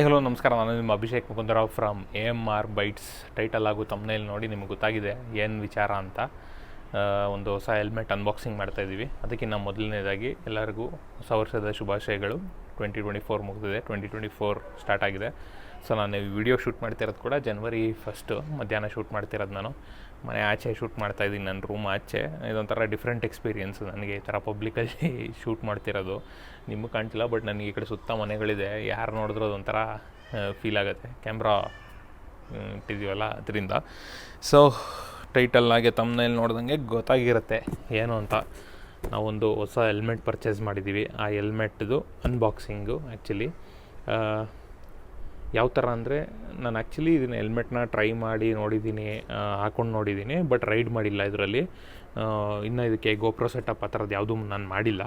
I hello ನಮಸ್ಕಾರ. ನಾನು ನಿಮ್ಮ Abhishek Mukundarao from A M R bytes title ಹಾಗೂ ತಮ್ಮನೇಲಿ ನೋಡಿ ನಿಮಗೆ ಗೊತ್ತಾಗಿದೆ ಏನು ವಿಚಾರ ಅಂತ. ಒಂದು ಹೊಸ ಹೆಲ್ಮೆಟ್ ಅನ್ಬಾಕ್ಸಿಂಗ್ ಮಾಡ್ತಾ ಇದ್ದೀವಿ ಅದಕ್ಕಿಂತ ಮೊದಲನೇದಾಗಿ ಎಲ್ಲರಿಗೂ ಹೊಸ ವರ್ಷದ ಶುಭಾಶಯಗಳು. ಟ್ವೆಂಟಿ ಟ್ವೆಂಟಿ ಫೋರ್ ಮುಗಿದಿದೆ. ಟ್ವೆಂಟಿ ಟ್ವೆಂಟಿ ಫೋರ್ ಸ್ಟಾರ್ಟ್ ಆಗಿದೆ. ಸೊ ನಾನು ವಿಡಿಯೋ ಶೂಟ್ ಮಾಡ್ತಿರೋದು ಕೂಡ ಜನ್ವರಿ ಫಸ್ಟು ಮಧ್ಯಾಹ್ನ ಶೂಟ್ ಮಾಡ್ತಿರೋದು ನಾನು. ಮನೆ ಆಚೆ ಶೂಟ್ ಮಾಡ್ತಾ ಇದ್ದೀನಿ, ನನ್ನ ರೂಮ್ ಆಚೆ. ಇದೊಂಥರ ಡಿಫ್ರೆಂಟ್ ಎಕ್ಸ್ಪೀರಿಯೆನ್ಸ್ ನನಗೆ ಈ ಥರ ಪಬ್ಲಿಕಲ್ಲಿ ಶೂಟ್ ಮಾಡ್ತಿರೋದು ನಿಮಗೆ ಕಾಣ್ತಿಲ್ಲ ಬಟ್ ನನಗೆ ಈ ಕಡೆ ಸುತ್ತ ಮನೆಗಳಿದೆ. ಯಾರು ನೋಡಿದ್ರು ಅದೊಂಥರ ಫೀಲ್ ಆಗುತ್ತೆ. ಕ್ಯಾಮ್ರಾ ಇಟ್ಟಿದ್ದೀವಲ್ಲ ಅದರಿಂದ. ಸೊ ಟೈಟಲ್ ಹಾಗೆ ತಮ್ಮನೇಲಿ ನೋಡ್ದಂಗೆ ಗೊತ್ತಾಗಿರುತ್ತೆ ಏನು ಅಂತ. ನಾವೊಂದು ಹೊಸ ಹೆಲ್ಮೆಟ್ ಪರ್ಚೇಸ್ ಮಾಡಿದ್ದೀವಿ. ಆ ಹೆಲ್ಮೆಟ್ದು ಅನ್ಬಾಕ್ಸಿಂಗು ಆ್ಯಕ್ಚುಲಿ ಯಾವ ಥರ ಅಂದರೆ ನಾನು ಆ್ಯಕ್ಚುಲಿ ಇದನ್ನ ಹೆಲ್ಮೆಟ್ನ ಟ್ರೈ ಮಾಡಿ ನೋಡಿದ್ದೀನಿ ಹಾಕೊಂಡು ನೋಡಿದ್ದೀನಿ, ಬಟ್ ರೈಡ್ ಮಾಡಿಲ್ಲ ಇದರಲ್ಲಿ. ಇನ್ನು ಇದಕ್ಕೆ ಗೋಪ್ರೋ ಸೆಟಪ್ ಆ ಥರದ್ದು ಯಾವುದೂ ನಾನು ಮಾಡಿಲ್ಲ.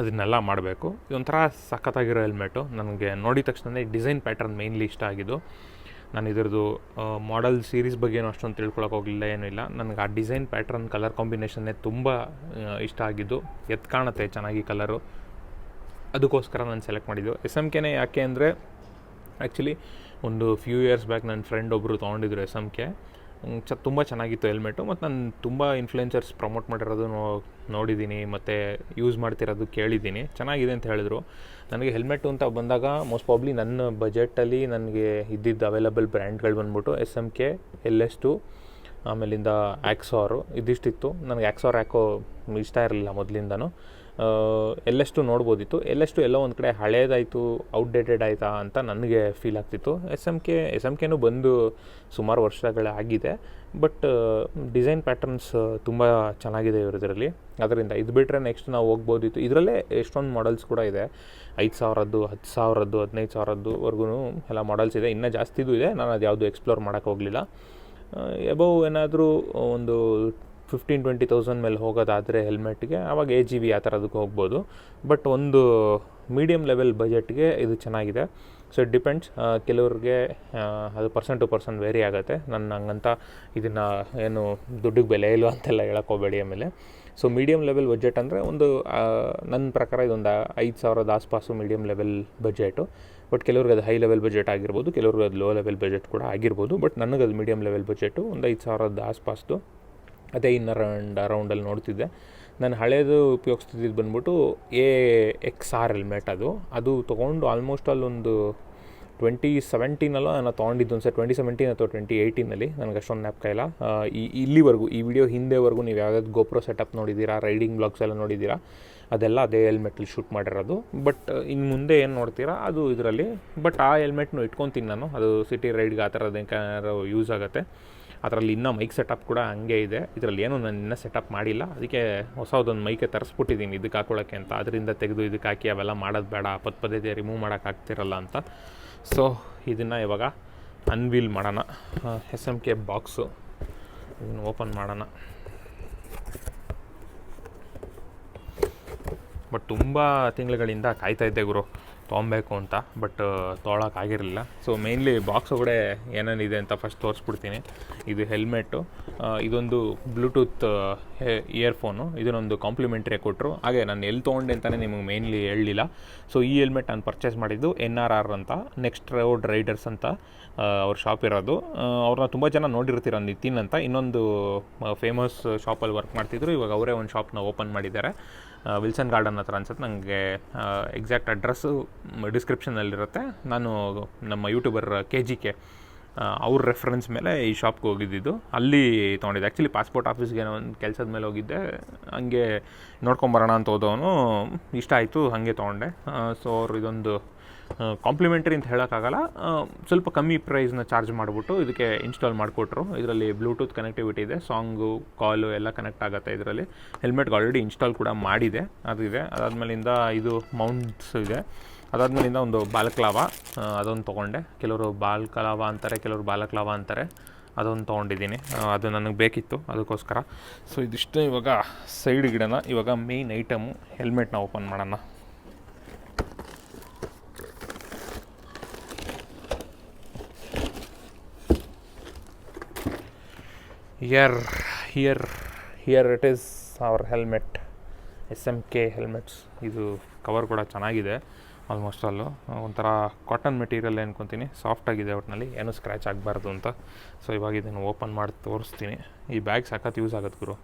ಅದನ್ನೆಲ್ಲ ಮಾಡಬೇಕು. ಇದೊಂಥರ ಸಖತ್ತಾಗಿರೋ ಹೆಲ್ಮೆಟು. ನನಗೆ ನೋಡಿದ ತಕ್ಷಣ ಡಿಸೈನ್ ಪ್ಯಾಟರ್ನ್ ಮೇಯ್ನ್ಲಿ ಇಷ್ಟ ಆಗಿದ್ದು. ನಾನು ಇದರದು ಮಾಡೆಲ್ ಸೀರೀಸ್ ಬಗ್ಗೆ ಏನು ಅಷ್ಟೊಂದು ತಿಳ್ಕೊಳಕ್ಕೆ ಹೋಗಲಿಲ್ಲ, ಏನೂ ಇಲ್ಲ. ನನಗೆ ಆ ಡಿಸೈನ್ ಪ್ಯಾಟ್ರನ್, ಕಲರ್ ಕಾಂಬಿನೇಷನ್ನೇ ತುಂಬ ಇಷ್ಟ ಆಗಿದ್ದು. ಎತ್ ಕಾಣುತ್ತೆ ಚೆನ್ನಾಗಿ ಕಲರು. ಅದಕ್ಕೋಸ್ಕರ ನಾನು ಸೆಲೆಕ್ಟ್ ಮಾಡಿದ್ದು. ಎಸ್ ಎಂ ಕೆನೇ ಯಾಕೆ ಅಂದರೆ ಆ್ಯಕ್ಚುಲಿ ಒಂದು ಫ್ಯೂ ಇಯರ್ಸ್ ಬ್ಯಾಕ್ ನನ್ನ ಫ್ರೆಂಡ್ ಒಬ್ಬರು ತೊಗೊಂಡಿದ್ರು ಎಸ್ ಎಂ ಕೆ ಚ, ತುಂಬ ಚೆನ್ನಾಗಿತ್ತು ಹೆಲ್ಮೆಟು ಮತ್ತು ನಾನು ತುಂಬ ಇನ್ಫ್ಲುಯೆನ್ಸರ್ಸ್ ಪ್ರಮೋಟ್ ಮಾಡಿರೋದು ನೋಡಿದ್ದೀನಿ ಮತ್ತು ಯೂಸ್ ಮಾಡ್ತಿರೋದು ಕೇಳಿದ್ದೀನಿ ಚೆನ್ನಾಗಿದೆ ಅಂತ ಹೇಳಿದ್ರು. ನನಗೆ ಹೆಲ್ಮೆಟು ಅಂತ ಬಂದಾಗ ಮೋಸ್ಟ್ ಪ್ರಾಬ್ಲಿ ನನ್ನ ಬಜೆಟಲ್ಲಿ ನನಗೆ ಇದ್ದಿದ್ದು ಅವೈಲಬಲ್ ಬ್ರ್ಯಾಂಡ್ಗಳು ಬಂದ್ಬಿಟ್ಟು S M K L S two ಆಮೇಲಿಂದ ಆ್ಯಕ್ಸಾರು ಇದಿಷ್ಟಿತ್ತು. ನನಗೆ ಆ್ಯಕ್ಸಾರ್ ಯಾಕೋ ಇಷ್ಟ ಇರಲಿಲ್ಲ ಮೊದಲಿಂದನೂ. ಎಲ್ಲೆಷ್ಟು ನೋಡ್ಬೋದಿತ್ತು, ಎಲ್ಲೆಷ್ಟು ಎಲ್ಲೋ ಒಂದು ಕಡೆ ಹಳೇದಾಯಿತು ಔಟ್ಡೇಟೆಡ್ ಆಯಿತಾ ಅಂತ ನನಗೆ ಫೀಲ್ ಆಗ್ತಿತ್ತು. S M K S M ಕೆನೂ ಬಂದು ಸುಮಾರು ವರ್ಷಗಳಾಗಿದೆ ಬಟ್ ಡಿಸೈನ್ ಪ್ಯಾಟರ್ನ್ಸ್ ತುಂಬ ಚೆನ್ನಾಗಿದೆ ಇವ್ರದ್ರಲ್ಲಿ. ಅದರಿಂದ ಇದು ಬಿಟ್ಟರೆ ನೆಕ್ಸ್ಟ್ ನಾವು ಹೋಗ್ಬೋದಿತ್ತು. ಇದರಲ್ಲೇ ಎಷ್ಟೊಂದು ಮಾಡೆಲ್ಸ್ ಕೂಡ ಇದೆ. ಐದು ಸಾವಿರದ್ದು ಹತ್ತು ಸಾವಿರದ್ದು, ಹದಿನೈದು ಸಾವಿರದ್ದುವರೆಗೂ ಎಲ್ಲ ಮಾಡೆಲ್ಸ್ ಇದೆ. ಇನ್ನೂ ಜಾಸ್ತಿದು ಇದೆ. ನಾನು ಅದು ಯಾವುದು ಎಕ್ಸ್ಪ್ಲೋರ್ ಮಾಡೋಕ್ಕೆ ಹೋಗಲಿಲ್ಲ ಎಬೋ ಏನಾದರೂ ಒಂದು ಫಿಫ್ಟೀನ್ ಟ್ವೆಂಟಿ ತೌಸಂಡ್ ಮೇಲೆ ಹೋಗೋದಾದರೆ ಹೆಲ್ಮೆಟ್ಗೆ ಆವಾಗ ಎ ಜಿ ಬಿ ಆ ಥರದಕ್ಕೆ ಹೋಗ್ಬೋದು. ಬಟ್ ಒಂದು ಮೀಡಿಯಮ್ ಲೆವೆಲ್ ಬಜೆಟ್ಗೆ ಇದು ಚೆನ್ನಾಗಿದೆ. ಸೊ ಇಟ್ ಡಿಪೆಂಡ್ಸ್ ಕೆಲವ್ರಿಗೆ ಅದು ಪರ್ಸನ್ ಟು ಪರ್ಸನ್ ವೇರಿ ಆಗುತ್ತೆ. ನನ್ನ ಹಂಗಂತ ಇದನ್ನು ಏನು ದುಡ್ಡಿಗೆ ಬೆಲೆ ಇಲ್ಲ ಅಂತೆಲ್ಲ ಹೇಳಕ್ಕೆ ಆಮೇಲೆ. ಸೊ ಮೀಡಿಯಮ್ ಲೆವೆಲ್ ಬಜೆಟ್ ಅಂದರೆ ಒಂದು ನನ್ನ ಪ್ರಕಾರ ಇದೊಂದು ಐದು ಸಾವಿರದ ಆಸ್ಪಾಸು ಮೀಡಿಯಮ್ ಲೆವೆಲ್ ಬಜೆಟು ಬಟ್ ಕೆಲವ್ರಿಗೆ ಅದು ಹೈ ಲೆವೆಲ್ ಬಜೆಟ್ ಆಗಿರ್ಬೋದು, ಕೆಲವ್ರಿಗೆ ಅದು ಲೋ ಲೆವೆಲ್ ಬಜೆಟ್ ಕೂಡ ಆಗಿರ್ಬೋದು. ಬಟ್ ನನಗೆ ಅದು ಮೀಡಿಯಮ್ ಲೆವೆಲ್ ಬಜೆಟು ಒಂದು ಐದು ಸಾವಿರದ ಆಸ್ಪಾಸ್ದು. ಅದೇ ಇನ್ ಅರೌಂಡ್ ಅರೌಂಡಲ್ಲಿ ನೋಡ್ತಿದ್ದೆ. ನಾನು ಹಳೇದು ಉಪಯೋಗಿಸ್ತಿದ್ದು ಬಂದ್ಬಿಟ್ಟು ಎ ಎಕ್ಸ್ ಆರ್ ಹೆಲ್ಮೆಟ್ ಅದು. ಅದು ತೊಗೊಂಡು ಆಲ್ಮೋಸ್ಟ್ ಅಲ್ಲೊಂದು ಟ್ವೆಂಟಿ ಸೆವೆಂಟೀನಲ್ಲೋ ನಾನು ತೊಗೊಂಡಿದ್ದು ಒಂದು ಸರ್ ಟ್ವೆಂಟಿ ಸೆವೆಂಟೀನ್ ಅಥವಾ ಟ್ವೆಂಟಿ ಏಯ್ಟೀನಲ್ಲಿ ನನಗೆ ಅಷ್ಟೊಂದು ಜ್ಞಾಪಕ ಇಲ್ಲ. ಈ, ಇಲ್ಲಿವರೆಗೂ, ಈ ವಿಡಿಯೋ ಹಿಂದೆವರೆಗೂ ನೀವು ಯಾವ್ದಾದ್ರು ಗೋಪ್ರೋ ಸೆಟಪ್ ನೋಡಿದ್ದೀರಾ? ರೈಡಿಂಗ್ ಬ್ಲಾಗ್ಸ್ ಎಲ್ಲ ನೋಡಿದ್ದೀರಾ? ಅದೆಲ್ಲ ಅದೇ ಹೆಲ್ಮೆಟಲ್ಲಿ ಶೂಟ್ ಮಾಡಿರೋದು. ಬಟ್ ಇನ್ನು ಮುಂದೆ ಏನು ನೋಡ್ತೀರಾ? ಅದು ಇದರಲ್ಲಿ. ಬಟ್ ಆ ಹೆಲ್ಮೆಟ್ನು ಇಟ್ಕೊತೀನಿ ನಾನು. ಅದು ಸಿಟಿ ರೈಡ್ಗೆ ಆ ಥರದ್ದು ಯೂಸ್ ಆಗುತ್ತೆ. ಅದರಲ್ಲಿ ಇನ್ನೂ ಮೈಕ್ ಸೆಟಪ್ ಕೂಡ ಹಂಗೆ ಇದೆ. ಇದರಲ್ಲಿ ಏನೂ ನಾನು ಇನ್ನೂ ಸೆಟಪ್ ಮಾಡಿಲ್ಲ. ಅದಕ್ಕೆ ಹೊಸದೊಂದು ಮೈಕೆ ತರಿಸ್ಬಿಟ್ಟಿದ್ದೀನಿ ಇದಕ್ಕೆ ಹಾಕೊಳ್ಳೋಕ್ಕೆ ಅಂತ. ಅದರಿಂದ ತೆಗೆದು ಇದಕ್ಕೆ ಹಾಕಿ ಅವೆಲ್ಲ ಮಾಡೋದು ಬೇಡ. ಪದ ಪದೇ ರಿಮೂವ್ ಮಾಡೋಕ್ಕಾಗ್ತಿರಲ್ಲ ಅಂತ. ಸೊ ಇದನ್ನು ಇವಾಗ ಅನ್ವೀಲ್ ಮಾಡೋಣ. ಎಸ್ ಎಂ ಕೆ ಬಾಕ್ಸು ಇದನ್ನು ಓಪನ್ ಮಾಡೋಣ. ಬಟ್ ತುಂಬ ತಿಂಗಳುಗಳಿಂದ ಕಾಯ್ತಾ ಇದ್ದೆ ಗುರು. ತೊಗೊಬೇಕು ಅಂತ ಬಟ್ ತೊಗೊಳಕ್ಕಾಗಿರಲಿಲ್ಲ ಸೊ ಮೇಯ್ನ್ಲಿ ಬಾಕ್ಸ್ ಒಳಗಡೆ ಏನೇನಿದೆ ಅಂತ ಫಸ್ಟ್ ತೋರಿಸ್ಬಿಡ್ತೀನಿ. ಇದು ಹೆಲ್ಮೆಟ್ಟು ಇದೊಂದು ಬ್ಲೂಟೂತ್ ಇಯರ್ಫೋನು ಇದನ್ನೊಂದು ಕಾಂಪ್ಲಿಮೆಂಟ್ರಿ ಕೊಟ್ಟರು ಹಾಗೆ ನಾನು ಎಲ್ಲಿ ತೊಗೊಂಡೆ ಅಂತಲೇ ನಿಮಗೆ ಮೇಯ್ನ್ಲಿ ಹೇಳಲಿಲ್ಲ. ಸೊ ಈ ಹೆಲ್ಮೆಟ್ ನಾನು ಪರ್ಚೇಸ್ ಮಾಡಿದ್ದು ಎನ್ ಆರ್ ಆರ್ ಅಂತ ನೆಕ್ಸ್ಟ್ ರೋಡ್ ರೈಡರ್ಸ್ ಅಂತ ಅವ್ರ ಶಾಪ್ ಇರೋದು. ಅವ್ರನ್ನ ತುಂಬ ಜನ ನೋಡಿರ್ತೀರ ನಿತಿನ್ ಅಂತ. ಇನ್ನೊಂದು ಫೇಮಸ್ ಶಾಪಲ್ಲಿ ವರ್ಕ್ ಮಾಡ್ತಿದ್ರು. ಇವಾಗ ಅವರೇ ಒಂದು ಶಾಪ್ನ ಓಪನ್ ಮಾಡಿದ್ದಾರೆ. ವಿಲ್ಸನ್ ಗಾರ್ಡನ್ ಹತ್ರ ಅನ್ಸುತ್ತೆ. ನನಗೆ ಎಕ್ಸಾಕ್ಟ್ ಅಡ್ರೆಸ್ಸು ಡಿಸ್ಕ್ರಿಪ್ಷನಲ್ಲಿರುತ್ತೆ ನಾನು ನಮ್ಮ ಯೂಟ್ಯೂಬರ್ ಕೆ ಜಿ ಕೆ ಅವ್ರ ರೆಫರೆನ್ಸ್ ಮೇಲೆ ಈ ಶಾಪ್ಗೆ ಹೋಗಿದ್ದಿದ್ದು. ಅಲ್ಲಿ ತೊಗೊಂಡಿದ್ದೆ. ಆ್ಯಕ್ಚುಲಿ ಪಾಸ್ಪೋರ್ಟ್ ಆಫೀಸ್ಗೆ ಒಂದು ಕೆಲಸದ ಮೇಲೆ ಹೋಗಿದ್ದೆ. ಹಂಗೆ ನೋಡ್ಕೊಂಬರೋಣ ಅಂತ ಹೋದವನು ಇಷ್ಟ ಆಯಿತು, ಹಾಗೆ ತೊಗೊಂಡೆ. ಸೊ ಅವ್ರು ಇದೊಂದು ಕಾಂಪ್ಲಿಮೆಂಟರಿ ಅಂತ ಹೇಳೋಕ್ಕಾಗಲ್ಲ. ಸ್ವಲ್ಪ ಕಮ್ಮಿ ಪ್ರೈಸ್ನ ಚಾರ್ಜ್ ಮಾಡಿಬಿಟ್ಟು ಇದಕ್ಕೆ ಇನ್ಸ್ಟಾಲ್ ಮಾಡಿಕೊಟ್ರು. ಇದರಲ್ಲಿ ಬ್ಲೂಟೂತ್ ಕನೆಕ್ಟಿವಿಟಿ ಇದೆ ಸಾಂಗು ಕಾಲು ಎಲ್ಲ ಕನೆಕ್ಟ್ ಆಗುತ್ತೆ ಇದರಲ್ಲಿ. ಹೆಲ್ಮೆಟ್ಗೆ ಆಲ್ರೆಡಿ ಇನ್ಸ್ಟಾಲ್ ಕೂಡ ಮಾಡಿದೆ, ಅದು ಇದೆ. ಅದಾದಮೇಲಿಂದ ಇದು ಮೌಂಟ್ಸ್ ಇದೆ. ಅದಾದಮೇಲಿಂದ ಒಂದು ಬಾಲಕ್ಲಾವ ಅದೊಂದು ತೊಗೊಂಡೆ. ಕೆಲವರು ಬಾಲ್ಕಲಾವ ಅಂತಾರೆ, ಕೆಲವರು ಬಾಲಕ್ಲಾವ ಅಂತಾರೆ. ಅದೊಂದು ತೊಗೊಂಡಿದ್ದೀನಿ. ಅದು ನನಗೆ ಬೇಕಿತ್ತು, ಅದಕ್ಕೋಸ್ಕರ. ಸೊ ಇದಿಷ್ಟು ಇವಾಗ ಸೈಡ್ ಗಿಡನ, ಇವಾಗ ಮೇಯ್ನ್ ಐಟಮು ಹೆಲ್ಮೆಟ್ನ ಓಪನ್ ಮಾಡೋಣ. Here here here it is our helmet S M K helmets ಇದು ಕವರ್ ಕೂಡ ಚೆನ್ನಾಗಿದೆ ಆಲ್ಮೋಸ್ಟ್ ಅಲ್ಲು. ಒಂಥರ ಕಾಟನ್ ಮೆಟೀರಿಯಲ್ ಅನ್ಕೊತೀನಿ ಸಾಫ್ಟಾಗಿದೆ ಒಟ್ಟಿನಲ್ಲಿ ಏನೂ ಸ್ಕ್ರ್ಯಾಚ್ ಆಗಬಾರ್ದು ಅಂತ. ಸೊ ಇವಾಗ ಇದನ್ನು ಓಪನ್ ಮಾಡಿ ತೋರಿಸ್ತೀನಿ. ಈ ಬ್ಯಾಗ್ ಸಖತ್ ಯೂಸ್ ಆಗುತ್ತೆ ಗುರು.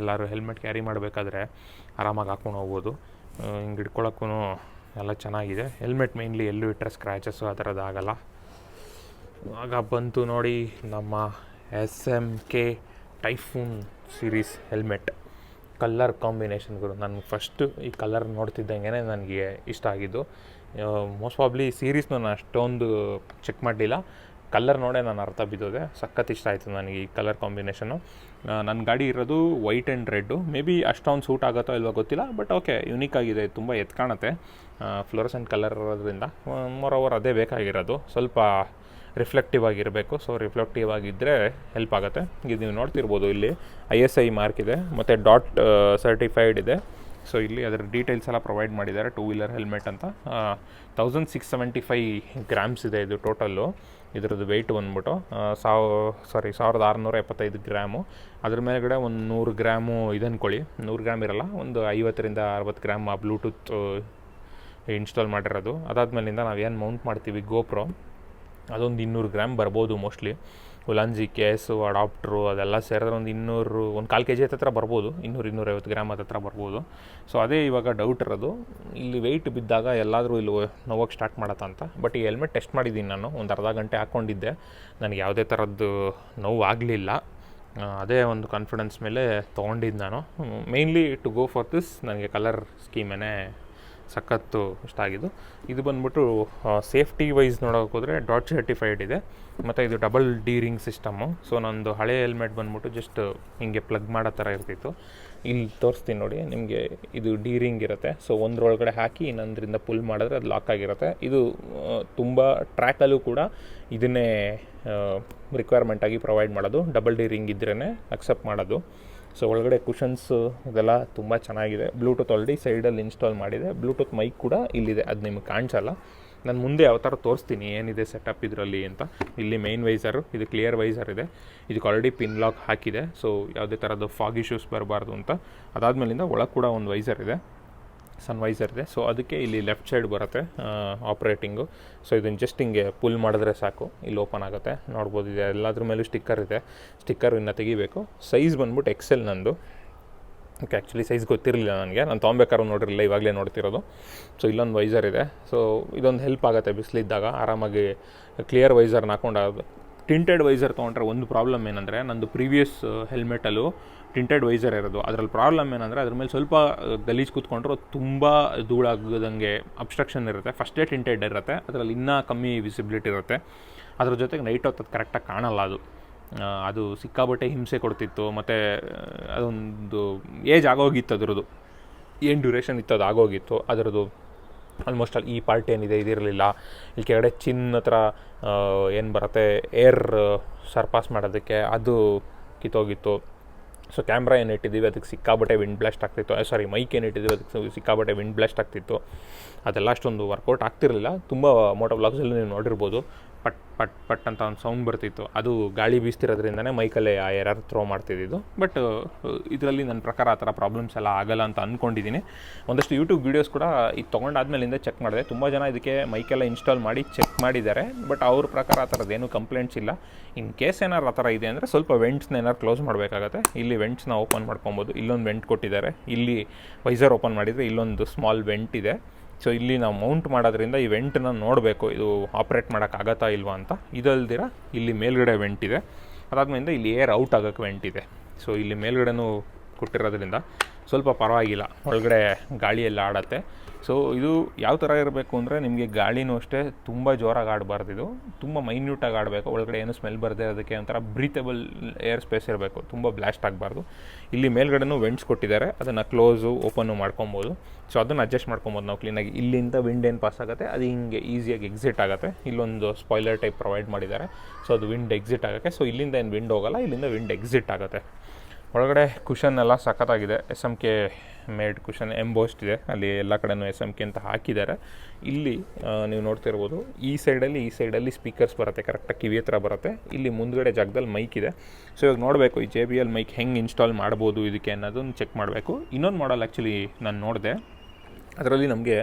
ಎಲ್ಲರೂ ಹೆಲ್ಮೆಟ್ ಕ್ಯಾರಿ ಮಾಡಬೇಕಾದ್ರೆ ಆರಾಮಾಗಿ ಹಾಕ್ಕೊಂಡು ಹೋಗ್ಬೋದು. ಹಿಂಗೆ ಹಿಡ್ಕೊಳಕ್ಕೂ ಎಲ್ಲ ಚೆನ್ನಾಗಿದೆ. ಹೆಲ್ಮೆಟ್ ಮೇಯ್ನ್ಲಿ ಎಲ್ಲೂ ಇಟ್ಟರೆ ಸ್ಕ್ರ್ಯಾಚಸ್ಸು ಆ ಥರದ್ದು ಆಗಲ್ಲ. ಆಗ ಬಂತು ನೋಡಿ ನಮ್ಮ S M K typhoon series helmet colour ಕಾಂಬಿನೇಷನ್ಗಳು ನಾನು ಫಸ್ಟು ಈ ಕಲರ್ ನೋಡ್ತಿದ್ದಂಗೆ ನನಗೆ ಇಷ್ಟ ಆಗಿದ್ದು. ಮೋಸ್ಟ್ ಪ್ರಾಬ್ಲಿ ಸೀರೀಸ್ನ ನಾನು ಅಷ್ಟೊಂದು ಚೆಕ್ ಮಾಡಲಿಲ್ಲ. ಕಲರ್ ನೋಡೇ ನಾನು ಅರ್ಥ ಬಿದ್ದೋದೆ. ಸಖತ್ ಇಷ್ಟ ಆಯಿತು ನನಗೆ ಈ ಕಲರ್ ಕಾಂಬಿನೇಷನು ನನ್ನ ಗಾಡಿ ಇರೋದು white and red may be ಅಷ್ಟೊಂದು ಸೂಟ್ ಆಗುತ್ತೋ ಇಲ್ವೋ ಗೊತ್ತಿಲ್ಲ ಬಟ್ ಓಕೆ ಯುನೀಕ್ ಆಗಿದೆ. ತುಂಬ ಎದ್ದು ಕಾಣುತ್ತೆ. ಫ್ಲೋರಸೆಂಟ್ ಕಲರ್ ಇರೋದ್ರಿಂದ. ಮೋರ್ ಓವರ್ ಅದೇ ಬೇಕಾಗಿರೋದು. ಸ್ವಲ್ಪ ರಿಫ್ಲೆಕ್ಟಿವ್ ಆಗಿರಬೇಕು. ಸೊ ರಿಫ್ಲೆಕ್ಟಿವ್ ಆಗಿದ್ದರೆ ಹೆಲ್ಪ್ ಆಗುತ್ತೆ. ಇದು ನೀವು ನೋಡ್ತಿರ್ಬೋದು ಇಲ್ಲಿ ಐ ಎಸ್ ಐ ಮಾರ್ಕ್ ಇದೆ, ಮತ್ತು ಡಾಟ್ ಸರ್ಟಿಫೈಡ್ ಇದೆ. ಸೊ ಇಲ್ಲಿ ಅದರ ಡೀಟೇಲ್ಸ್ ಎಲ್ಲ ಪ್ರೊವೈಡ್ ಮಾಡಿದ್ದಾರೆ. ಟೂ ವೀಲರ್ ಹೆಲ್ಮೆಟ್ ಅಂತ. Thousand six seventy five grams ಇದೆ ಇದು ಟೋಟಲ್ಲು ಇದರದ್ದು ವೆಯ್ಟ್ ಬಂದ್ಬಿಟ್ಟು ಸಾವ್ ಸಾರಿ ಸಾವಿರದ ಆರುನೂರ ಎಪ್ಪತ್ತೈದು ಗ್ರಾಮು. ಅದ್ರ ಮೇಲ್ಗಡೆ ಒಂದು ನೂರು ಗ್ರಾಮು ಇದು ಅಂದ್ಕೊಳ್ಳಿ ನೂರು ಗ್ರಾಮ್ ಇರಲ್ಲ, ಒಂದು ಐವತ್ತರಿಂದ ಅರವತ್ತು ಗ್ರಾಮ್ ಬ್ಲೂಟೂತ್ ಇನ್ಸ್ಟಾಲ್ ಮಾಡಿರೋದು. ಅದಾದ್ಮೇಲಿಂದ ನಾವು ಏನು ಮೌಂಟ್ ಮಾಡ್ತೀವಿ? ಗೋಪ್ರೋ ಅದೊಂದು ಇನ್ನೂರು ಗ್ರಾಮ್ ಬರ್ಬೋದು ಮೋಸ್ಟ್ಲಿ ಉಲಾಂಜಿ ಕೇಸು, ಅಡಾಪ್ಟ್ರು ಅದೆಲ್ಲ ಸೇರಿದ್ರೆ ಒಂದು ಇನ್ನೂರು, ಒಂದು ಕಾಲು ಕೆ ಜಿ ಹತ್ರ ಬರ್ಬೋದು. ಇನ್ನೂರು, ಇನ್ನೂರೈವತ್ತು ಗ್ರಾಮ್ ಹತ್ರ ಬರ್ಬೋದು. ಸೊ ಅದೇ ಇವಾಗ ಡೌಟ್ ಇರೋದು. ಇಲ್ಲಿ ವೆಯ್ಟ್ ಬಿದ್ದಾಗ ಎಲ್ಲಾದರೂ ಇಲ್ಲಿ ನೋವಕ್ಕೆ ಸ್ಟಾರ್ಟ್ ಮಾಡತ್ತ ಅಂತ. ಬಟ್ ಈ ಹೆಲ್ಮೆಟ್ ಟೆಸ್ಟ್ ಮಾಡಿದ್ದೀನಿ ನಾನು. ಒಂದು ಅರ್ಧ ಗಂಟೆ ಹಾಕ್ಕೊಂಡಿದ್ದೆ ನನಗೆ ಯಾವುದೇ ಥರದ್ದು ನೋವು ಆಗಲಿಲ್ಲ ಅದೇ ಒಂದು ಕಾನ್ಫಿಡೆನ್ಸ್ ಮೇಲೆ ತೊಗೊಂಡಿದ್ದು ನಾನು. Mainly to go for this ನನಗೆ ಕಲರ್ ಸ್ಕೀಮೇ ಸಖತ್ತು ಇಷ್ಟ ಆಗಿದ್ದು. ಇದು ಬಂದ್ಬಿಟ್ಟು ಸೇಫ್ಟಿ ವೈಸ್ ನೋಡೋಕೆ ಹೋದರೆ ಡಾಟ್ ಸರ್ಟಿಫೈಡ್ ಇದೆ. ಮತ್ತು ಇದು double D ring system so ನಂದು ಹಳೆ ಹೆಲ್ಮೆಟ್ ಬಂದ್ಬಿಟ್ಟು ಜಸ್ಟ್ ಹಿಂಗೆ ಪ್ಲಗ್ ಮಾಡೋ ಥರ ಇರ್ತಿತ್ತು. ಇಲ್ಲಿ ತೋರಿಸ್ತೀನಿ ನೋಡಿ, ನಿಮಗೆ ಇದು ಡಿ ರಿಂಗ್ ಇರುತ್ತೆ. ಸೊ ಒಂದರೊಳಗಡೆ ಹಾಕಿ, ಇನ್ನೊಂದರಿಂದ ಪುಲ್ ಮಾಡಿದ್ರೆ ಅದು ಲಾಕ್ ಆಗಿರುತ್ತೆ. ಇದು ತುಂಬ ಟ್ರ್ಯಾಕಲ್ಲೂ ಕೂಡ ಇದನ್ನೇ ರಿಕ್ವೈರ್ಮೆಂಟಾಗಿ ಪ್ರೊವೈಡ್ ಮಾಡೋದು. ಡಬಲ್ ಡಿ ರಿಂಗ್ ಇದ್ರೇ ಅಕ್ಸೆಪ್ಟ್ ಮಾಡೋದು. ಸೊ ಒಳಗಡೆ ಕುಷನ್ಸ್ ಇದೆಲ್ಲ ತುಂಬ ಚೆನ್ನಾಗಿದೆ. ಬ್ಲೂಟೂತ್ ಆಲ್ರೆಡಿ ಸೈಡಲ್ಲಿ ಇನ್ಸ್ಟಾಲ್ ಮಾಡಿದೆ. ಬ್ಲೂಟೂತ್ ಮೈಕ್ ಕೂಡ ಇಲ್ಲಿದೆ. ಅದು ನಿಮಗೆ ಕಾಣಿಸಲ್ಲ. ನಾನು ಮುಂದೆ ಯಾವ ಥರ ತೋರಿಸ್ತೀನಿ, ಏನಿದೆ ಸೆಟಪ್ ಇದರಲ್ಲಿ ಅಂತ. ಇಲ್ಲಿ ಮೈನ್ ವೈಸರು ಇದು ಕ್ಲಿಯರ್ ವೈಸರ್ ಇದೆ. ಇದಕ್ಕೆ ಆಲ್ರೆಡಿ ಪಿನ್ ಲಾಕ್ ಹಾಕಿದೆ. ಸೊ ಯಾವುದೇ ಥರದ ಫಾಗ್ ಇಶ್ಯೂಸ್ ಬರಬಾರ್ದು ಅಂತ. ಅದಾದಮೇಲಿಂದ ಒಳಗೆ ಕೂಡ ಒಂದು ವೈಸರ್ ಇದೆ. ಸನ್ ವೈಸರ್ ಇದೆ. ಸೊ ಅದಕ್ಕೆ ಇಲ್ಲಿ ಲೆಫ್ಟ್ ಸೈಡ್ ಬರುತ್ತೆ ಆಪ್ರೇಟಿಂಗು ಸೊ ಇದನ್ನು ಜಸ್ಟ್ ಹಿಂಗೆ ಪುಲ್ ಮಾಡಿದ್ರೆ ಸಾಕು. ಇಲ್ಲಿ ಓಪನ್ ಆಗುತ್ತೆ. ನೋಡ್ಬೋದು, ಇದೆ. ಎಲ್ಲದ್ರ ಮೇಲೂ ಸ್ಟಿಕ್ಕರ್ ಇದೆ. ಸ್ಟಿಕ್ಕರ್ ಇನ್ನು ತೆಗಿಬೇಕು. ಸೈಜ್ ಬಂದ್ಬಿಟ್ಟು ಎಕ್ಸೆಲ್ ನಂದು. ಓಕೆ ಆ್ಯಕ್ಚುಲಿ ಸೈಜ್ ಗೊತ್ತಿರಲಿಲ್ಲ ನನಗೆ. ನಾನು ತೊಗೊಬೇಕಾದ್ರೂ ನೋಡಿರಲಿಲ್ಲ, ಇವಾಗಲೇ ನೋಡ್ತಿರೋದು. ಸೊ ಇಲ್ಲೊಂದು ವೈಸರ್ ಇದೆ. ಸೊ ಇದೊಂದು ಹೆಲ್ಪ್ ಆಗುತ್ತೆ ಬಿಸಿಲಿದ್ದಾಗ. ಆರಾಮಾಗಿ ಕ್ಲಿಯರ್ ವೈಸರ್ನ ಹಾಕೊಂಡು ಟಿಂಟೆಡ್ ವೈಸರ್ ತೊಗೊಂಡ್ರೆ ಒಂದು ಪ್ರಾಬ್ಲಮ್ ಏನಂದರೆ, ನಂದು ಪ್ರೀವಿಯಸ್ ಹೆಲ್ಮೆಟಲ್ಲೂ ಟಿಂಟೆಡ್ ವೈಸರ್ ಇರೋದು. ಅದರಲ್ಲಿ ಪ್ರಾಬ್ಲಮ್ ಏನಂದರೆ, ಅದ್ರ ಮೇಲೆ ಸ್ವಲ್ಪ ಗಲೀಜು ಕೂತ್ಕೊಂಡ್ರು ತುಂಬ ಧೂಳಾಗದಂಗೆ ಅಬ್ಸ್ಟ್ರಕ್ಷನ್ ಇರುತ್ತೆ. ಫಸ್ಟೇ ಟಿಂಟೆಡ್ ಇರುತ್ತೆ. ಅದರಲ್ಲಿ ಇನ್ನೂ ಕಮ್ಮಿ ವಿಸಿಬಿಲಿಟಿ ಇರುತ್ತೆ. ಅದ್ರ ಜೊತೆಗೆ ನೈಟ್ ಹೊತ್ತು ಅದು ಕರೆಕ್ಟಾಗಿ ಕಾಣಲ್ಲ ಅದು. ಅದು ಸಿಕ್ಕಾಬಟ್ಟೆ ಹಿಂಸೆ ಕೊಡ್ತಿತ್ತು. ಮತ್ತು ಅದೊಂದು ಏಜ್ ಆಗೋಗಿತ್ತು ಅದರದ್ದು. ಏನು ಡ್ಯೂರೇಷನ್ ಇತ್ತು ಅದು ಆಗೋಗಿತ್ತು. ಅದರದ್ದು ಆಲ್ಮೋಸ್ಟ್ ಅಲ್ಲಿ ಈ ಪಾರ್ಟ್ ಏನಿದೆ, ಇದಿರಲಿಲ್ಲ. ಇಲ್ಲಿ ಕೆಳಗಡೆ ಚಿನ್ ಹತ್ರ ಏನು ಬರುತ್ತೆ ಏರ್ ಸರ್ಪಾಸ್ ಮಾಡೋದಕ್ಕೆ ಅದು ಕಿತ್ತೋಗಿತ್ತು. ಸೊ ಕ್ಯಾಮ್ರಾ ಏನು ಇಟ್ಟಿದ್ದೀವಿ, ಅದಕ್ಕೆ ಸಿಕ್ಕಾಬಟ್ಟೆ ವಿಂಡ್ ಬ್ಲಾಸ್ಟ್ ಆಗ್ತಿತ್ತು. ಸಾರಿ ಮೈಕ್ ಏನು ಇಟ್ಟಿದ್ದೀವಿ, ಅದಕ್ಕೆ ಸಿಕ್ಕಾಬಟ್ಟೆ ವಿಂಡ್ ಬ್ಲಾಸ್ಟ್ ಆಗ್ತಿತ್ತು. ಅದೆಲ್ಲ ಅಷ್ಟೊಂದು ವರ್ಕೌಟ್ ಆಗ್ತಿರಲಿಲ್ಲ. ತುಂಬ ಮೋಟೋ ವ್ಲಾಗ್ಸಲ್ಲಿ ನೀವು ನೋಡಿರ್ಬೋದು. ಪಟ್ ಪಟ್ ಪಟ್ ಅಂತ ಒಂದು ಸೌಂಡ್ ಬರ್ತಿತ್ತು. ಅದು ಗಾಳಿ ಬೀಸ್ತಿರೋದ್ರಿಂದನೇ ಮೈಕಲ್ಲೇ ಆ ಎರರ್ ಥ್ರೋ ಮಾಡ್ತಿದ್ದಿದ್ದು. ಬಟ್ ಇದರಲ್ಲಿ ನನ್ನ ಪ್ರಕಾರ ಆ ಥರ ಪ್ರಾಬ್ಲಮ್ಸ್ ಎಲ್ಲ ಆಗಲ್ಲ ಅಂತ ಅಂದ್ಕೊಂಡಿದ್ದೀನಿ ಒಂದಷ್ಟು ಯೂಟ್ಯೂಬ್ ವೀಡಿಯೋಸ್ ಕೂಡ ಇದು ತೊಗೊಂಡಾದ್ಮೇಲಿಂದ ಚೆಕ್ ಮಾಡಿದೆ. ತುಂಬ ಜನ ಇದಕ್ಕೆ ಮೈಕೆಲ್ಲ ಇನ್ಸ್ಟಾಲ್ ಮಾಡಿ ಚೆಕ್ ಮಾಡಿದ್ದಾರೆ. ಬಟ್ ಅವ್ರ ಪ್ರಕಾರ ಆ ಥರದ್ದೇನು ಕಂಪ್ಲೇಂಟ್ಸ್ ಇಲ್ಲ. ಇನ್ ಕೇಸ್ ಏನಾರು ಆ ಥರ ಇದೆ ಅಂದರೆ ಸ್ವಲ್ಪ ವೆಂಟ್ಸ್ನ ಏನಾರು ಕ್ಲೋಸ್ ಮಾಡಬೇಕಾಗತ್ತೆ. ಇಲ್ಲಿ ವೆಂಟ್ಸ್ನ ಓಪನ್ ಮಾಡ್ಕೊಬೋದು. ಇಲ್ಲೊಂದು ವೆಂಟ್ ಕೊಟ್ಟಿದ್ದಾರೆ. ಇಲ್ಲಿ ವೈಸರ್ ಓಪನ್ ಮಾಡಿದರೆ ಇಲ್ಲೊಂದು ಸ್ಮಾಲ್ ವೆಂಟ್ ಇದೆ. ಸೊ ಇಲ್ಲಿ ನಾವು ಮೌಂಟ್ ಮಾಡೋದ್ರಿಂದ ಈ ವೆಂಟನ್ನ ನೋಡಬೇಕು, ಇದು ಆಪ್ರೇಟ್ ಮಾಡೋಕ್ಕಾಗತ್ತಾ ಇಲ್ವಾ ಅಂತ. ಇದಲ್ದಿರ ಇಲ್ಲಿ ಮೇಲ್ಗಡೆ ವೆಂಟ್ ಇದೆ. ಅದಾದ್ಮೇಲೆ ಇಲ್ಲಿ ಏರ್ ಔಟ್ ಆಗೋಕ್ಕೆ ವೆಂಟ್ ಇದೆ. ಸೊ ಇಲ್ಲಿ ಮೇಲ್ಗಡೆನೂ ಕೊಟ್ಟಿರೋದ್ರಿಂದ ಸ್ವಲ್ಪ ಪರವಾಗಿಲ್ಲ. ಒಳಗಡೆ ಗಾಳಿ ಎಲ್ಲ ಆಡತ್ತೆ. ಸೊ ಇದು ಯಾವ ಥರ ಇರಬೇಕು ಅಂದರೆ ನಿಮಗೆ ಗಾಳಿನೂ ಅಷ್ಟೇ ತುಂಬ ಜೋರಾಗಿ ಆಡಬಾರ್ದು ಇದು ತುಂಬ ಮೈನ್ಯೂಟಾಗಿ ಆಡಬೇಕು. ಒಳಗಡೆ ಏನು ಸ್ಮೆಲ್ ಬರದೇ ಅದಕ್ಕೆ ಒಂಥರ ಬ್ರೀತೇಬಲ್ ಏರ್ ಸ್ಪೇಸ್ ಇರಬೇಕು. ತುಂಬ ಬ್ಲಾಸ್ಟ್ ಆಗಬಾರ್ದು. ಇಲ್ಲಿ ಮೇಲ್ಗಡೆನೂ ವೆಂಟ್ಸ್ ಕೊಟ್ಟಿದ್ದಾರೆ. ಅದನ್ನು ಕ್ಲೋಸು ಓಪನ್ನು ಮಾಡ್ಕೊಬೋದು. ಸೊ ಅದನ್ನು ಅಡ್ಜಸ್ಟ್ ಮಾಡ್ಕೊಬೋದು ನಾವು ಕ್ಲೀನಾಗಿ ಇಲ್ಲಿಂದ ವಿಂಡ್ ಏನು ಪಾಸ್ ಆಗುತ್ತೆ? ಅದು ಹಿಂಗೆ ಈಸಿಯಾಗಿ ಎಕ್ಸಿಟ್ ಆಗುತ್ತೆ. ಇಲ್ಲೊಂದು ಸ್ಪಾಯ್ಲರ್ ಟೈಪ್ ಪ್ರೊವೈಡ್ ಮಾಡಿದ್ದಾರೆ. ಸೊ ಅದು ವಿಂಡ್ ಎಕ್ಸಿಟ್ ಆಗೋಕ್ಕೆ. ಸೊ ಇಲ್ಲಿಂದ ಏನು ವಿಂಡ್ ಹೋಗಲ್ಲ, ಇಲ್ಲಿಂದ ವಿಂಡ್ ಎಕ್ಸಿಟ್ ಆಗುತ್ತೆ. ಒಳಗಡೆ ಕುಷನ್ ಎಲ್ಲ ಸಖತ್ತಾಗಿದೆ. S M K made cushion embossed ಇದೆ. ಅಲ್ಲಿ ಎಲ್ಲ ಕಡೆನೂ ಎಸ್ ಎಂ ಕೆ ಅಂತ ಹಾಕಿದ್ದಾರೆ. ಇಲ್ಲಿ ನೀವು ನೋಡ್ತಿರ್ಬೋದು, ಈ ಸೈಡಲ್ಲಿ ಈ ಸೈಡಲ್ಲಿ ಸ್ಪೀಕರ್ಸ್ ಬರುತ್ತೆ. ಕರೆಕ್ಟಾಗಿ ಕಿವಿ ಹತ್ರ ಬರುತ್ತೆ. ಇಲ್ಲಿ ಮುಂದ್ಗಡೆ ಜಾಗದಲ್ಲಿ ಮೈಕ್ ಇದೆ. ಸೊ ಇವಾಗ ನೋಡಬೇಕು, ಈ ಜೆ ಬಿ ಎಲ್ ಮೈಕ್ ಹೆಂಗೆ ಇನ್ಸ್ಟಾಲ್ ಮಾಡ್ಬೋದು ಇದಕ್ಕೆ ಅನ್ನೋದನ್ನು ಚೆಕ್ ಮಾಡಬೇಕು. ಇನ್ನೊಂದು ಮಾಡಲ್ ಆ್ಯಕ್ಚುಲಿ ನಾನು ನೋಡಿದೆ. ಅದರಲ್ಲಿ ನಮಗೆ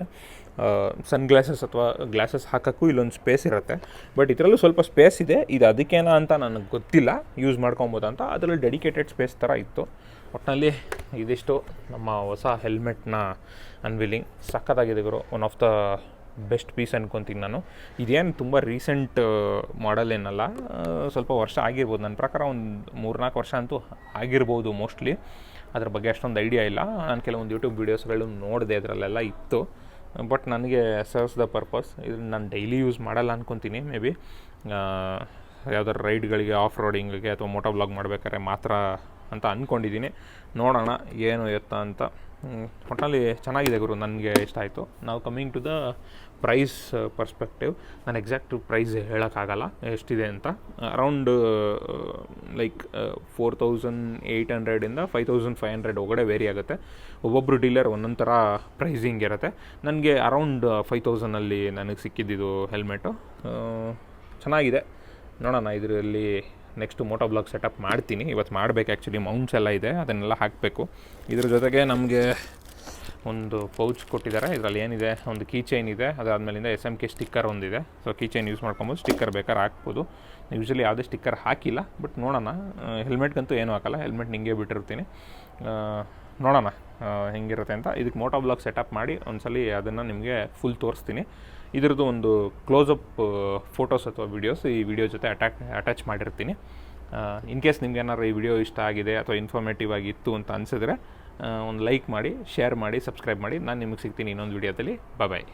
ಸನ್ ಗ್ಲಾಸಸ್ ಅಥವಾ ಗ್ಲಾಸಸ್ ಹಾಕೋಕ್ಕೂ ಇಲ್ಲೊಂದು ಸ್ಪೇಸ್ ಇರುತ್ತೆ. ಬಟ್ ಇದರಲ್ಲೂ ಸ್ವಲ್ಪ ಸ್ಪೇಸ್ ಇದೆ. ಇದು ಅದಕ್ಕೇನ ಅಂತ ನನಗೆ ಗೊತ್ತಿಲ್ಲ. ಯೂಸ್ ಮಾಡ್ಕೊಬೋದಂತ ಅದರಲ್ಲಿ ಡೆಡಿಕೇಟೆಡ್ ಸ್ಪೇಸ್ ಥರ ಇತ್ತು. ಒಟ್ಟಿನಲ್ಲಿ ಇದಿಷ್ಟು ನಮ್ಮ ಹೊಸ ಹೆಲ್ಮೆಟ್ನ ಅನ್ವಿಲಿಂಗ್ ಸಖತ್ತಾಗಿದೆ ಗುರು. One of the best piece ಅನ್ಕೊತೀನಿ ನಾನು. ಇದೇನು ತುಂಬ ರೀಸೆಂಟ್ ಮಾಡಲ್ ಏನಲ್ಲ. ಸ್ವಲ್ಪ ವರ್ಷ ಆಗಿರ್ಬೋದು. ನನ್ನ ಪ್ರಕಾರ ಒಂದು ಮೂರ್ನಾಲ್ಕು ವರ್ಷ ಅಂತೂ ಆಗಿರ್ಬೋದು ಮೋಸ್ಟ್ಲಿ ಅದ್ರ ಬಗ್ಗೆ ಅಷ್ಟೊಂದು ಐಡಿಯಾ ಇಲ್ಲ. ನಾನು ಕೆಲವೊಂದು ಯೂಟ್ಯೂಬ್ ವೀಡಿಯೋಸ್ಗಳು ನೋಡಿದೆ ಅದರಲ್ಲೆಲ್ಲ ಇತ್ತು. ಬಟ್ ನನಗೆ ಸರ್ವ್ಸ್ ದ ಪರ್ಪಸ್ ಇದನ್ನು ನಾನು ಡೈಲಿ ಯೂಸ್ ಮಾಡಲ್ಲ ಅನ್ಕೊತೀನಿ ಮೇ ಬಿ ಯಾವ್ದಾದ್ರು ರೈಡ್ಗಳಿಗೆ ಆಫ್ ರೋಡಿಂಗಿಗೆ ಅಥವಾ ಮೋಟೋ ಬ್ಲಾಗ್ ಮಾಡ್ಬೇಕಾದ್ರೆ ಮಾತ್ರ ಅಂತ ಅಂದ್ಕೊಂಡಿದ್ದೀನಿ ನೋಡೋಣ, ಏನು ಎತ್ತ ಅಂತ. ಹ್ಮ್, ಒಟ್ನಲ್ಲಿ ಚೆನ್ನಾಗಿದೆ ಗುರು ನನಗೆ ಇಷ್ಟ ಆಯಿತು. ನಾವು coming to the price perspective ನಾನು ಎಕ್ಸಾಕ್ಟ್ ಪ್ರೈಸ್ ಹೇಳೋಕ್ಕಾಗಲ್ಲ ಎಷ್ಟಿದೆ ಅಂತ. Around like four thousand eight ಹಂಡ್ರೆಡಿಂದ five thousand five hundred ಒಳಗಡೆ ವೇರಿ ಆಗುತ್ತೆ. ಒಬ್ಬೊಬ್ಬರು ಡೀಲರ್ ಒಂದೊಂದು ಥರ ಪ್ರೈಸಿಂಗ್ ಇರುತ್ತೆ. ನನಗೆ ಅರೌಂಡ್ ಫೈವ್ ತೌಸಂಡಲ್ಲಿ ನನಗೆ ಸಿಕ್ಕಿದ್ದಿದ್ದು ಹೆಲ್ಮೆಟು ಚೆನ್ನಾಗಿದೆ. ನೋಡೋಣ ಇದರಲ್ಲಿ ನೆಕ್ಸ್ಟ್ ಮೋಟೋ ಬ್ಲಾಗ್ ಸೆಟಪ್ ಮಾಡ್ತೀನಿ. ಇವತ್ತು ಮಾಡಬೇಕು ಆ್ಯಕ್ಚುಲಿ ಮೌಂಟ್ಸ್ ಎಲ್ಲ ಇದೆ, ಅದನ್ನೆಲ್ಲ ಹಾಕಬೇಕು. ಇದ್ರ ಜೊತೆಗೆ ನಮಗೆ ಒಂದು ಪೌಚ್ ಕೊಟ್ಟಿದ್ದಾರೆ. ಇದರಲ್ಲಿ ಏನಿದೆ? ಒಂದು ಕೀ ಚೈನ್ ಇದೆ. ಅದಾದಮೇಲಿಂದ ಎಸ್ ಎಂ ಕೆ ಸ್ಟಿಕ್ಕರ್ ಒಂದಿದೆ. ಸೊ ಕೀ ಚೈನ್ ಯೂಸ್ ಮಾಡ್ಕೊಬೋದು. ಸ್ಟಿಕ್ಕರ್ ಬೇಕಾದ್ರೆ ಹಾಕ್ಬೋದು. ಯೂಶ್ವಲಿ ಯಾವುದೇ ಸ್ಟಿಕ್ಕರ್ ಹಾಕಿಲ್ಲ ಬಟ್ ನೋಡೋಣ. ಹೆಲ್ಮೆಟ್ಗಂತೂ ಏನೂ ಹಾಕಲ್ಲ. ಹೆಲ್ಮೆಟ್ ನಿಂಗೆ ಬಿಟ್ಟಿರ್ತೀನಿ. ನೋಡೋಣ ಹೆಂಗಿರುತ್ತೆ ಅಂತ. ಇದಕ್ಕೆ ಮೋಟೋ ಬ್ಲಾಗ್ ಸೆಟಪ್ ಮಾಡಿ ಒಂದ್ಸಲಿ ಅದನ್ನು ನಿಮಗೆ ಫುಲ್ ತೋರಿಸ್ತೀನಿ. ಇದ್ರದ್ದು ಒಂದು ಕ್ಲೋಸಪ್ ಫೋಟೋಸ್ ಅಥವಾ ವೀಡಿಯೋಸ್ ಈ ವಿಡಿಯೋ ಜೊತೆ ಅಟ್ಯಾಕ್ ಅಟ್ಯಾಚ್ ಮಾಡಿರ್ತೀನಿ. ಇನ್ ಕೇಸ್ ನಿಮ್ಗೆ ಏನಾದ್ರು ಈ ವಿಡಿಯೋ ಇಷ್ಟ ಆಗಿದೆ ಅಥವಾ ಇನ್ಫಾರ್ಮೇಟಿವ್ ಆಗಿತ್ತು ಅಂತ ಅನಿಸಿದ್ರೆ ಒಂದು ಲೈಕ್ ಮಾಡಿ ಶೇರ್ ಮಾಡಿ ಸಬ್ಸ್ಕ್ರೈಬ್ ಮಾಡಿ. ನಾನು ನಿಮಗೆ ಸಿಗ್ತೀನಿ ಇನ್ನೊಂದು ವಿಡಿಯೋದಲ್ಲಿ ಬಾಯ್